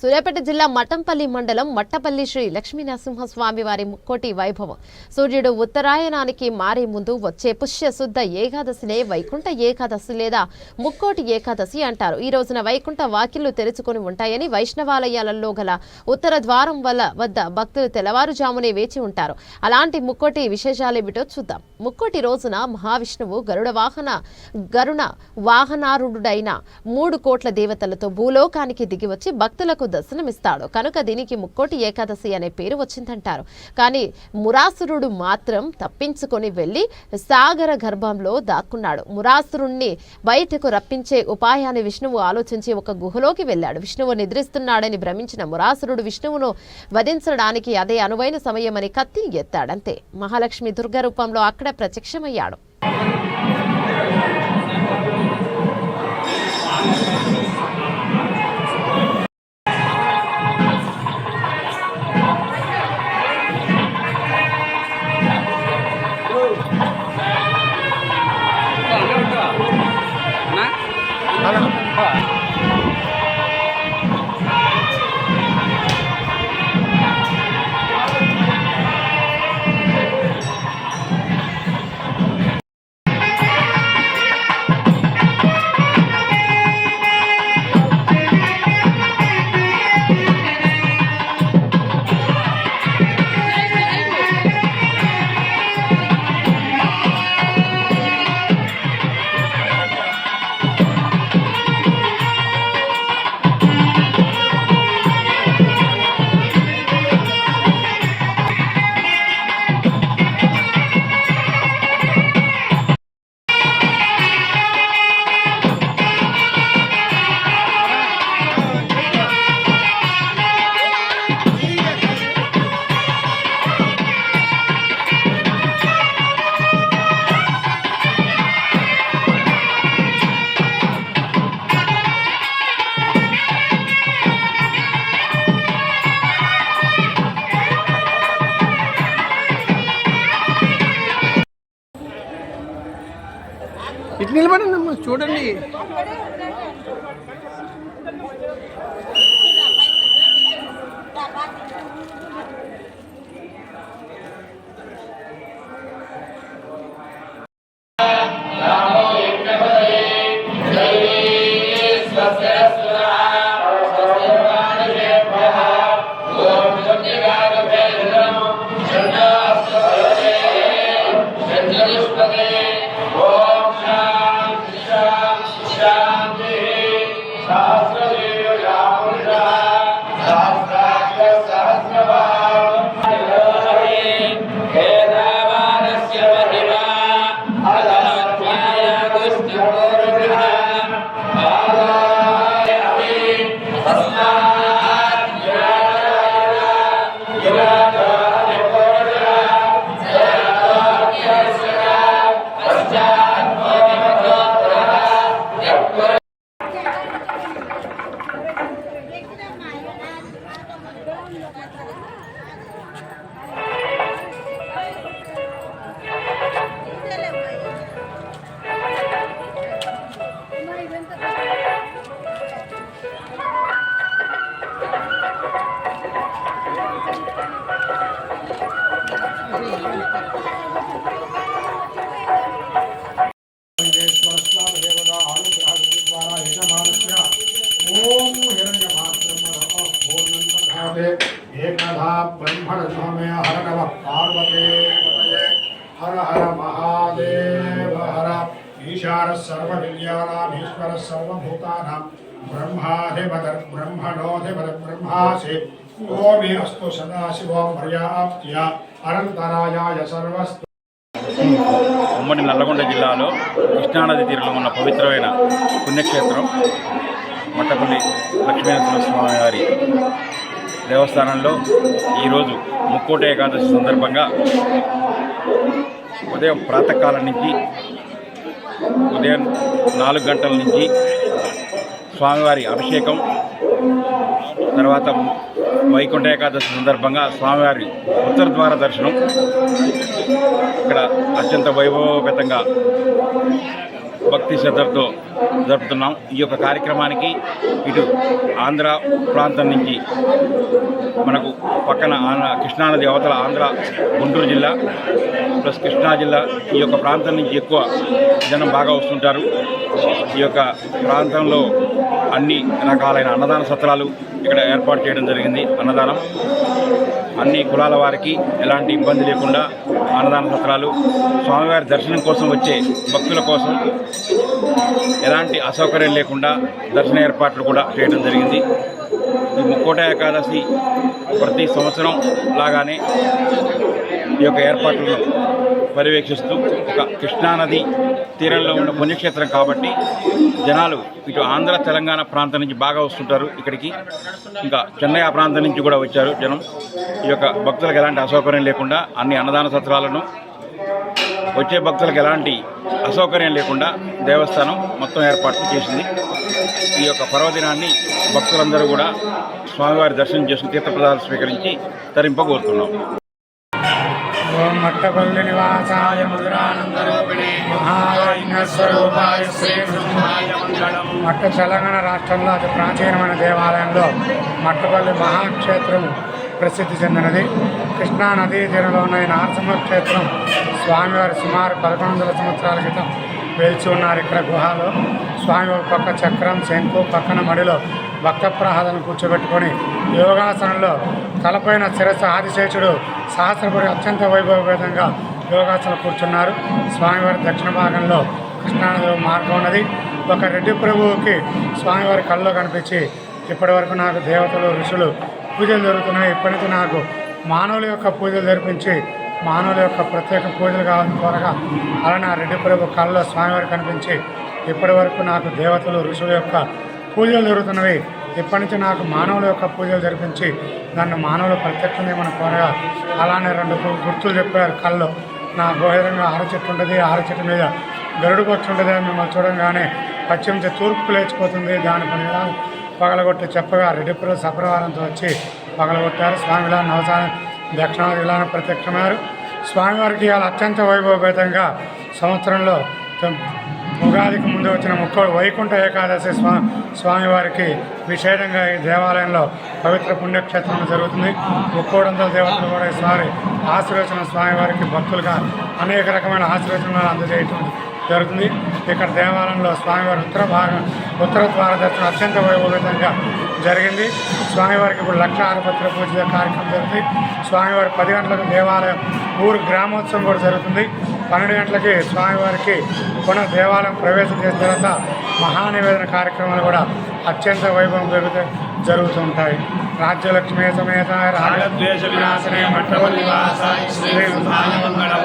సూర్యాపేట జిల్లా మఠంపల్లి మండలం మట్టపల్లి శ్రీ లక్ష్మీ నరసింహస్వామి వారి ముక్కోటి వైభవం. సూర్యుడు ఉత్తరాయణానికి మారే ముందు వచ్చే పుష్య శుద్ధ ఏకాదశినే వైకుంఠ ఏకాదశి లేదా ముక్కోటి ఏకాదశి అంటారు. ఈ రోజున వైకుంఠ వాకిళ్ళు తెరుచుకొని ఉంటాయని వైష్ణవాలయాలలో గల ఉత్తర ద్వారం వల్ల వద్ద భక్తులు తెల్లవారుజామునే వేచి ఉంటారు. అలాంటి ముక్కోటి విశేషాలేమిటో చూద్దాం. ముక్కోటి రోజున మహావిష్ణువు గరుడ వాహన గరుణ వాహనారుడైన మూడు కోట్ల దేవతలతో భూలోకానికి దిగివచ్చి భక్తులకు దర్శనమిస్తాడు. కనుక దీనికి ముక్కోటి ఏకాదశి అనే పేరు వచ్చిందంటారు. కానీ మురాసురుడు మాత్రం తప్పించుకొని వెళ్ళి సాగర గర్భంలో దాక్కున్నాడు. మురాసురుణ్ణి బయటకు రప్పించే ఉపాయాన్ని విష్ణువు ఆలోచించి ఒక గుహలోకి వెళ్ళాడు. విష్ణువు నిద్రిస్తున్నాడని భ్రమించిన మురాసురుడు విష్ణువును వధించడానికి అదే అనువైన సమయమని కత్తి ఎత్తాడంతే. మహాలక్ష్మి దుర్గ రూపంలో అక్కడ ప్రత్యక్షమయ్యాడు. ఇటు నిలబడండి అమ్మా చూడండి. హర నమ పార్వతే హర హర మహాదేవ హర ఈశార సర్వ విద్యానామీశ్వర సర్వభూతానాం బ్రహ్మాధిపద బ్రహ్మణోధిపద బ్రహ్మాసి ఓమి అస్తు సదాశివం పర్యాప్త్య అనంతరాయాయ సర్వస్ ఉమ్మడి నల్లగొండ జిల్లాలో కృష్ణానది తీరులో ఉన్న పవిత్రమైన పుణ్యక్షేత్రం మట్టపల్లి లక్ష్మీనరసింహస్వామి వారి దేవస్థానంలో ఈరోజు ముక్కోట ఏకాదశి సందర్భంగా ఉదయం ప్రాతకాలం నుంచి ఉదయం నాలుగు గంటల నుంచి స్వామివారి అభిషేకం తర్వాత వైకుంఠ ఏకాదశి సందర్భంగా స్వామివారి ఉత్తర ద్వార దర్శనం. ఇక్కడ అత్యంత వైభవోపేతంగా భక్తి శ్రద్ధలతో జరుపుతున్నాం. ఈ యొక్క కార్యక్రమానికి ఇటు ఆంధ్ర ప్రాంతం నుంచి మనకు పక్కన కృష్ణానది అవతల ఆంధ్ర గుంటూరు జిల్లా ప్లస్ కృష్ణా జిల్లా ఈ యొక్క ప్రాంతం నుంచి ఎక్కువ జనం బాగా వస్తుంటారు. ఈ యొక్క ప్రాంతంలో అన్ని రకాలైన అన్నదాన సత్రాలు ఇక్కడ ఏర్పాటు చేయడం జరిగింది. అన్నదానం అన్ని కులాల వారికి ఎలాంటి ఇబ్బంది లేకుండా అన్నదాన సత్రాలు స్వామివారి దర్శనం కోసం వచ్చే భక్తుల కోసం ఎలాంటి అసౌకర్యం లేకుండా దర్శన ఏర్పాట్లు కూడా చేయడం జరిగింది. ఈ ముక్కోట ఏకాదశి ప్రతి సంవత్సరం లాగానే ఈ యొక్క ఏర్పాట్లను పర్యవేక్షిస్తూ ఒక కృష్ణానది తీరంలో ఉన్న పుణ్యక్షేత్రం కాబట్టి జనాలు ఇటు ఆంధ్ర తెలంగాణ ప్రాంతం నుంచి బాగా వస్తుంటారు ఇక్కడికి. ఇంకా చెన్నై ఆ ప్రాంతం నుంచి కూడా వచ్చారు జనం. ఈ యొక్క భక్తులకు ఎలాంటి అసౌకర్యం లేకుండా అన్ని అన్నదాన సత్రాలను వచ్చే భక్తులకు ఎలాంటి అసౌకర్యం లేకుండా దేవస్థానం మొత్తం ఏర్పాట్లు చేసింది. ఈ యొక్క పర్వదినాన్ని భక్తులందరూ కూడా స్వామివారి దర్శనం చేసుకుని తీర్థప్రదాలు స్వీకరించి తరింపగోరుతున్నాం ఓం మట్టపల్లి నివాసాయ మధురానందరూపిణి మహాలైన స్వరూపాయ మంగళం. మట్ట తెలంగాణ రాష్ట్రంలో అతి ప్రాచీనమైన దేవాలయంలో మట్టపల్లి మహాక్షేత్రం ప్రసిద్ధి చెందినది. కృష్ణా నదీ తీరంలో ఉన్న ఈ నరసింహ క్షేత్రం స్వామివారి సుమారు పదకొండు వందల సంవత్సరాల క్రితం వేల్చి ఉన్నారు ఇక్కడ గుహలో. స్వామి ఒక పక్క చక్రం శంకు పక్కన మడిలో భక్త ప్రహాదాలను కూర్చోబెట్టుకొని యోగాసనంలో తలపైన శిరస్సు ఆదిశేషుడు సహస్రపురి అత్యంత వైభవపేతంగా యోగాసనం కూర్చున్నారు. స్వామివారి దక్షిణ భాగంలో కృష్ణానది మార్గం ఉన్నది. ఒక రెడ్డి ప్రభువుకి స్వామివారి కళ్ళలో కనిపించి ఇప్పటి వరకు నాకు దేవతలు ఋషులు పూజలు జరుగుతున్నాయి. ఇప్పటికీ నాకు మానవుల యొక్క పూజలు జరిపించి మానవుల యొక్క ప్రత్యేక పూజలు కావాలని కోరగా అలా నా రెడ్డి ప్రభు కళ్ళలో స్వామివారు కనిపించి ఇప్పటి వరకు నాకు దేవతలు ఋషుల యొక్క పూజలు జరుగుతున్నవి. ఇప్పటి నుంచి నాకు మానవుల యొక్క పూజలు జరిపించి నన్ను మానవులు ప్రత్యక్షం చేయమని కోరగా అలానే రెండు గుర్తులు చెప్పారు కళ్ళు. నా గోహరంగా ఆర చెట్టు ఉంటుంది ఆర చెట్టు మీద గరుడు అని మిమ్మల్ని చూడంగానే పశ్చిమ తూర్పు లేచిపోతుంది. దాని పని పగలగొట్టి చెప్పగా రెడ్డిపురం సప్రవారంతో వచ్చి పగలగొట్టారు. స్వామిలా నవసా దక్షిణాది ఇలా ప్రత్యక్షమయ్యారు. స్వామివారికి ఇవాళ అత్యంత వైభవపేతంగా సంవత్సరంలో ఉగాదికి ముందు వచ్చిన ముక్క వైకుంఠ ఏకాదశి స్వా స్వామివారికి విశేషంగా ఈ దేవాలయంలో పవిత్ర పుణ్యక్షేత్రంలో జరుగుతుంది. ముక్కోడంతల దేవతలు కూడా ఈసారి ఆశీర్వచన స్వామివారికి భక్తులుగా అనేక రకమైన ఆశీర్వచనాలు అందజేయటం జరుగుతుంది. ఇక్కడ దేవాలయంలో స్వామివారి ఉత్తర భాగం ఉత్తర ద్వార దర్శనం అత్యంత వైభవంగా జరిగింది. స్వామివారికి ఇప్పుడు లక్ష ఆరుపత్ర పూజ కార్యక్రమం జరుగుతుంది. స్వామివారి పది గంటలకు దేవాలయం ఊరు గ్రామోత్సవం కూడా జరుగుతుంది. పన్నెండు గంటలకి స్వామివారికి పునః దేవాలయం ప్రవేశం చేసిన తర్వాత మహానివేదన కార్యక్రమాలు కూడా అత్యంత వైభవం జరుగుతూ జరుగుతుంటాయి రాజ్యలక్ష్మీ సమేత రాజద్వేష వినాశనే మట్టవల్లి వాసాయ శ్రీ మంగళం.